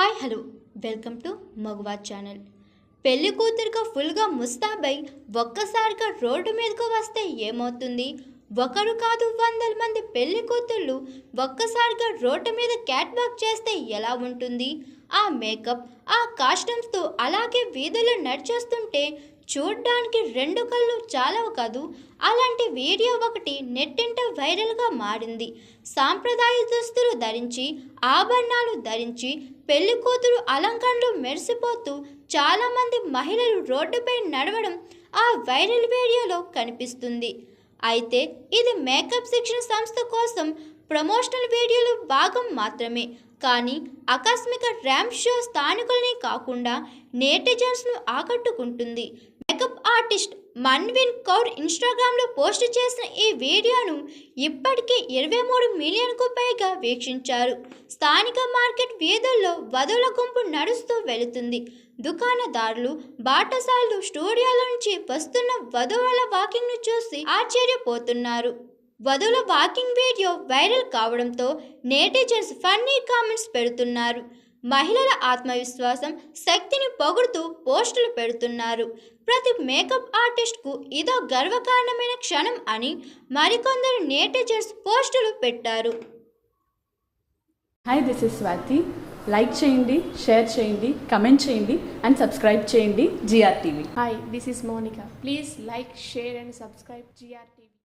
Hi hello. Welcome to మగవా channel. పెళ్ళి కూతురుగా ఫుల్గా ముస్తాబై ఒక్కసారిగా రోడ్డు మీదకు వస్తే ఏమవుతుంది? ఒకరు కాదు వందల మంది పెళ్ళి కూతుళ్ళు ఒక్కసారిగా రోడ్డు మీద క్యాట్ వాక్ చేస్తే ఎలా ఉంటుంది? ఆ మేకప్ ఆ కాస్ట్యూమ్స్తో అలాగే వీధులు నడిచేస్తుంటే చూడ్డానికి రెండు కళ్ళు చాలవు కాదు? అలాంటి వీడియో ఒకటి నెట్టింట వైరల్గా మారింది. సాంప్రదాయ దుస్తులు ధరించి ఆభరణాలు ధరించి పెళ్ళి కూతురు అలంకరణలు మెరిసిపోతూ చాలామంది మహిళలు రోడ్డుపై నడవడం ఆ వైరల్ వీడియోలో కనిపిస్తుంది. అయితే ఇది మేకప్ శిక్షణ సంస్థ కోసం ప్రమోషనల్ వీడియోలు భాగం మాత్రమే. కానీ ఆకస్మిక ర్యాంప్ షో స్థానికుల్ని కాకుండా నేటిజన్స్ను ఆకట్టుకుంటుంది. మేకప్ ఆర్టిస్ట్ మన్విన్ కౌర్ ఇన్స్టాగ్రామ్లో పోస్ట్ చేసిన ఈ వీడియోను ఇప్పటికే ఇరవై మూడు మిలియన్కు పైగా వీక్షించారు. స్థానిక మార్కెట్ వీధుల్లో వధువుల గుంపు నడుస్తూ వెళుతుంది. దుకాణదారులు బాటసార్లు స్టూడియోల నుంచి వస్తున్న వధువుల వాకింగ్ను చూసి ఆశ్చర్యపోతున్నారు. వధువుల వాకింగ్ వీడియో వైరల్ కావడంతో నేటిజన్స్ ఫన్నీ కామెంట్స్ పెడుతున్నారు. మహిళల ఆత్మవిశ్వాసం శక్తిని పొగుడుతూ పోస్టులు పెడుతున్నారు ప్రతి మేకప్ ఆర్టిస్ట్కు ఇదో గర్వకారణమైన క్షణం అని మరికొందరు నేటిజన్స్ పోస్టులు పెట్టారు hi this is Swathi like చేయండి షేర్ చేయండి కమెంట్ చేయండి అండ్ సబ్స్క్రైబ్ చేయండి G R TV Hi, this is Monica. Please like, share, and subscribe GRTV.